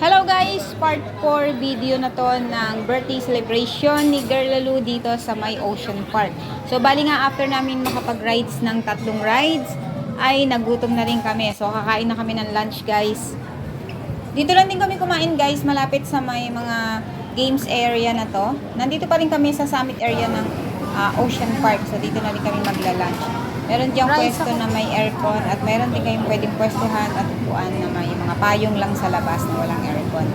Hello guys! Part 4 video na to ng birthday celebration ni Girl Lalu dito sa May Ocean Park. So bali nga after namin makapag-rides ng tatlong rides, ay nagutom na rin kami. So kakain na kami ng lunch guys. Dito lang din kami kumain guys, malapit sa may mga games area na to. Nandito pa rin kami sa summit area ng ah, Ocean Park. So dito na rin kami magla-lunch. Meron diyang Rice pwesto na may aircon at meron din kayong pwedeng pwestuhan at upuan na may mga payong lang sa labas na walang aircon.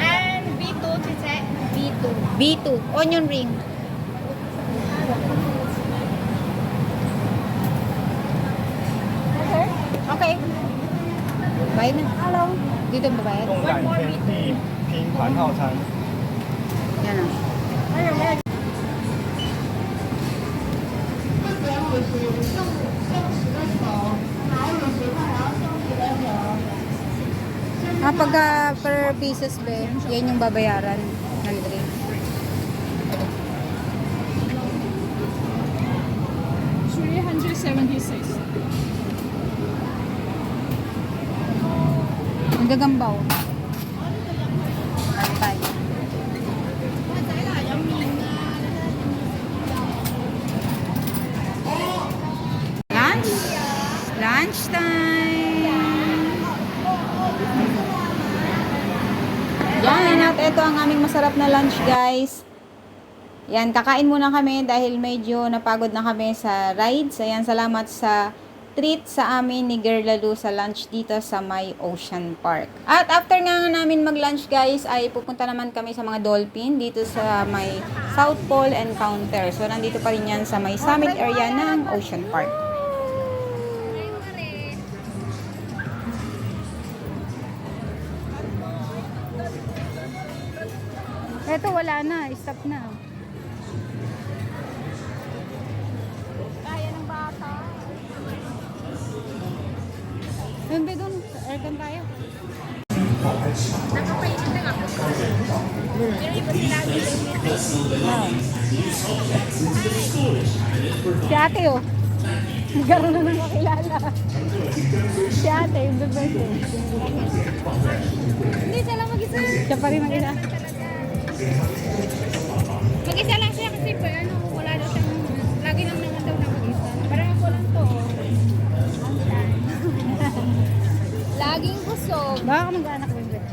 And B2, Chiche. B2. B2. Onion ring. Okay. Okay. Bayad na. Hello. Dito ba bayad? 动感天地拼团套餐。 Yan o. Ayun, ayun. Ah, pagka per pieces be, yan yung babayaran ng drink. Three hundred seventy-six. Ang gagambaw. Antay. Lunch? Lunch time! Yan, at ito ang aming masarap na lunch guys. Yan, kakain muna kami dahil medyo napagod na kami sa rides. Ayan, salamat sa treat sa amin ni Girl Lalu sa lunch dito sa May Ocean Park. At after nga namin mag-lunch guys, ay pupunta naman kami sa mga dolphin dito sa may South Pole Encounter. So, nandito pa rin yan sa may summit area ng Ocean Park. Eto, wala na. Stop na. Aircon tayo. Nakapainit na ako. Pero iba sila Si ate oh. Nagkaroon na ng kakilala. Si ate, yung best eh. Hindi siya lang mag-isa. Siya pa rin mag-isa. Mag-isa lang siya kasi ano, wala daw siyang, Laging busog. Baka ka mag-anak ba yun?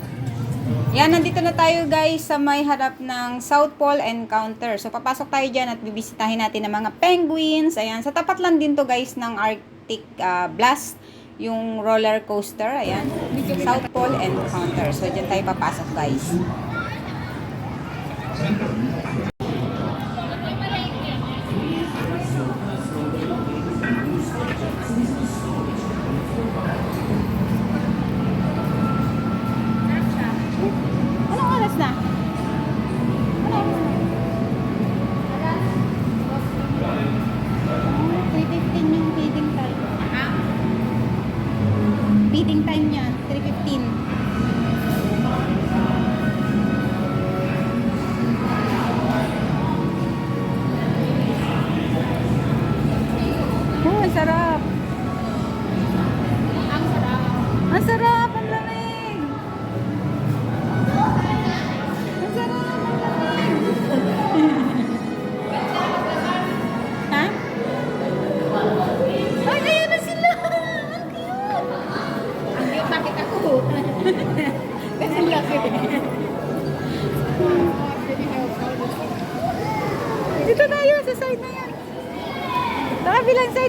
Yan, nandito na tayo guys sa may harap ng South Pole Encounter. So, papasok tayo dyan at bibisitahin natin ng mga penguins. Ayan, sa tapat lang din to guys ng Arctic ah, Blast, yung roller coaster. Ayan, South Pole Encounter. So, dyan tayo papasok guys.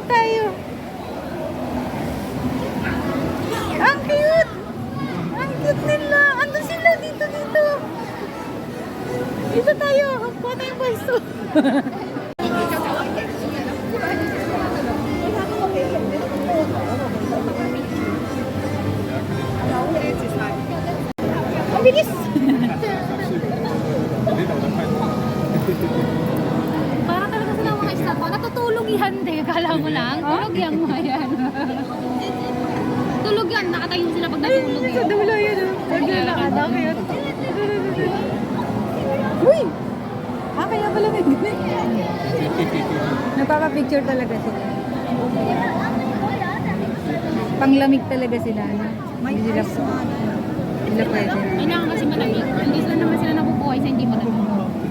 Tayo. Ang cute! Ang cute nila! Ando sila dito, dito. Dito tayo. Kuha tayong pwesto. Ang bilis! Isa ko. Natutulog ihande. Kala mo lang. Oh? Tulog yan, Mayan. Tulog yan. Nakatayo sila pag natulog Sa yun. dulo yun. oh. Naglalakad ako yun. Uy! Ah, kaya pala may ganun. Nagpapapicture talaga sila. Panglamig talaga sila. No? Hindi sila, hindi sila pwede. Kailangan kasi malamig. Hindi sila naman sila nabubuhay sa hindi malamig.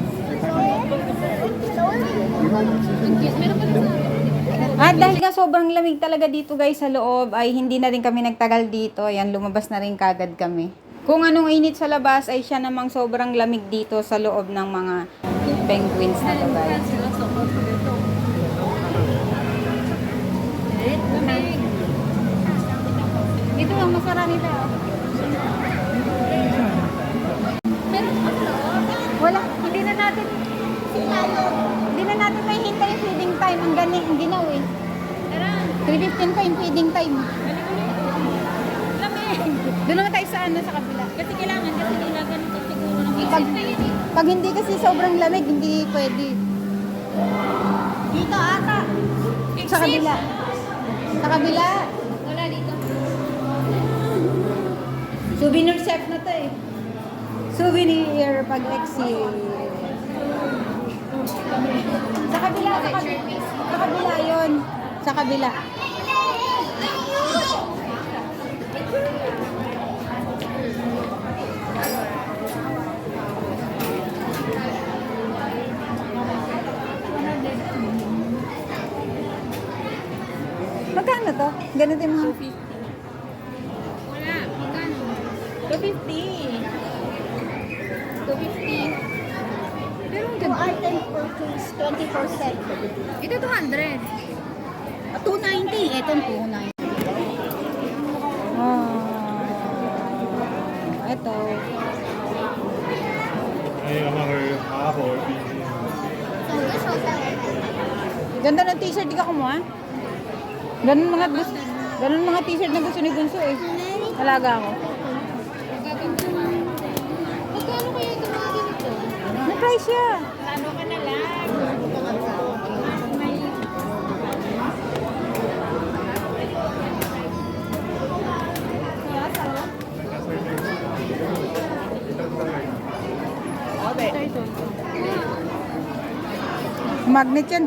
Ang At dahil nga sobrang lamig talaga dito guys sa loob, ay hindi na rin kami nagtagal dito. Ayan, lumabas na rin kagad kami. Kung anong init sa labas, ay siya namang sobrang lamig dito sa loob ng mga penguins na to guys. Dito lang, masarap nila. Hindi na natin may hintay yung feeding time. Ang gani, ang ginaw eh. Tara. 3.15 pa yung feeding time. Lamig. Doon naman tayo sa ano, sa kabila. Kasi kailangan kasi nila ganito siguro ng Pag, pag hindi kasi sobrang lamig, hindi pwede. Dito ata. Sa kabila. Sa kabila. Wala dito. Souvenir chef na to eh. Souvenir pag exit. Sa kabila, sa kabila. Sa kabila yun. Sa kabila. Magkano to? Ganito yung mga... Wala. Magkano? 250. 250. Pero ang Two ganda. item purchase, 20%. Ito 200. Ah, 290. Ito 290. Ah. Ito. Ganda ng t-shirt, di ka kumuha? Ganun mga gusto, ganun mga t-shirt na gusto ni Bunso eh. Talaga ako. Na-try siya. Magnet yan.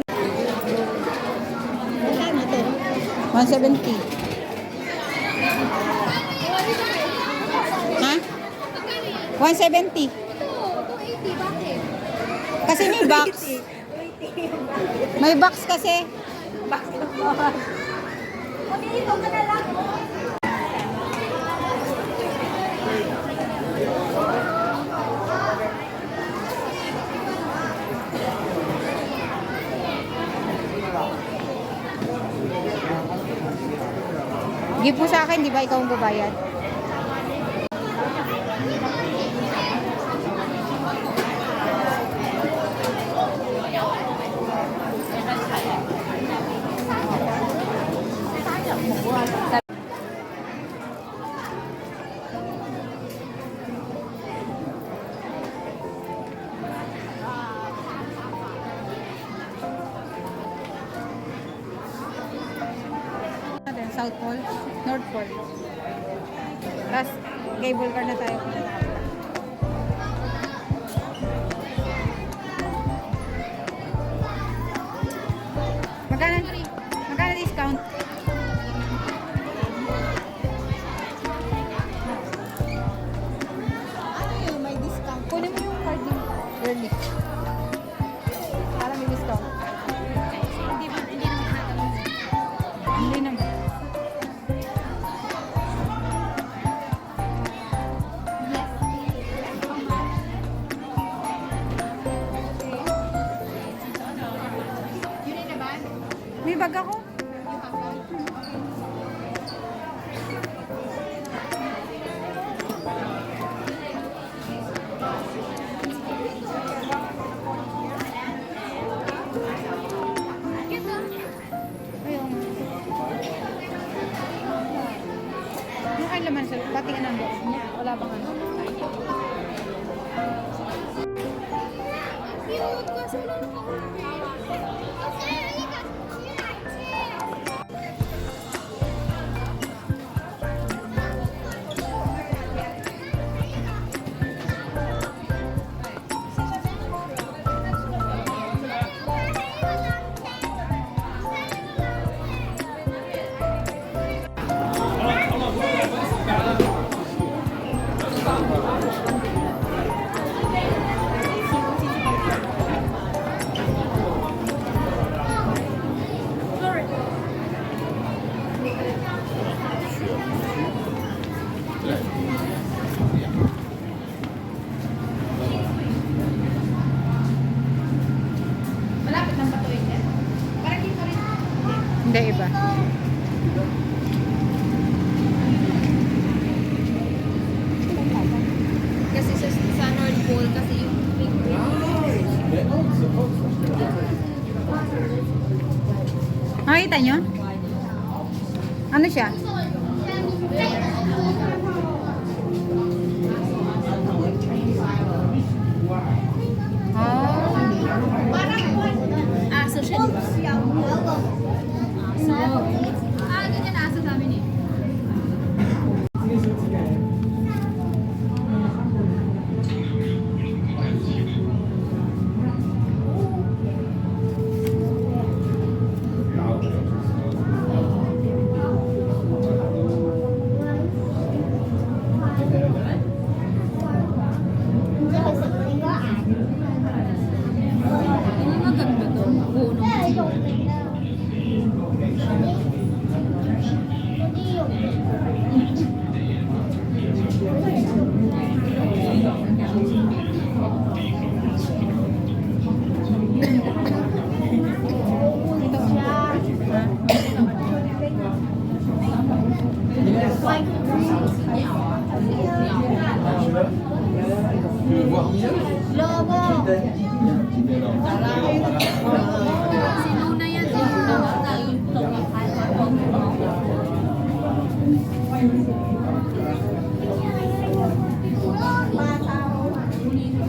Magkano to? 170. Ha? 170. Ito, 280. Bakit? Kasi may box. May box kasi. Give mo sa akin, di ba ikaw ang babayad? South Pole, North Pole. Tapos, cable car na tayo. Bag ako. Kay laman sa pati ng box. Wala bang ano? Cute. Kaso wala nang Hindi, iba. Kasi sa, sa North Pole, kasi yung big Nakita nyo? Ano siya?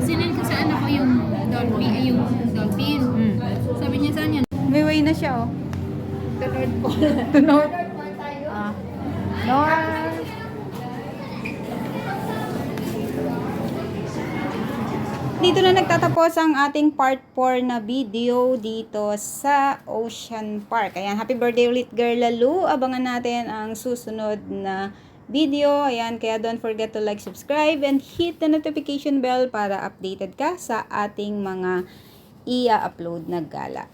Sinend ko sa anak ko yung dolphin, ay yung dolphin. Mm. Sabi niya saan yan? May way na siya, oh. The North Pole. To North. Dito na nagtatapos ang ating part 4 na video dito sa Ocean Park. Ayan, happy birthday ulit girl Lalu. Abangan natin ang susunod na video. Ayan, kaya don't forget to like, subscribe, and hit the notification bell para updated ka sa ating mga i-upload na gala.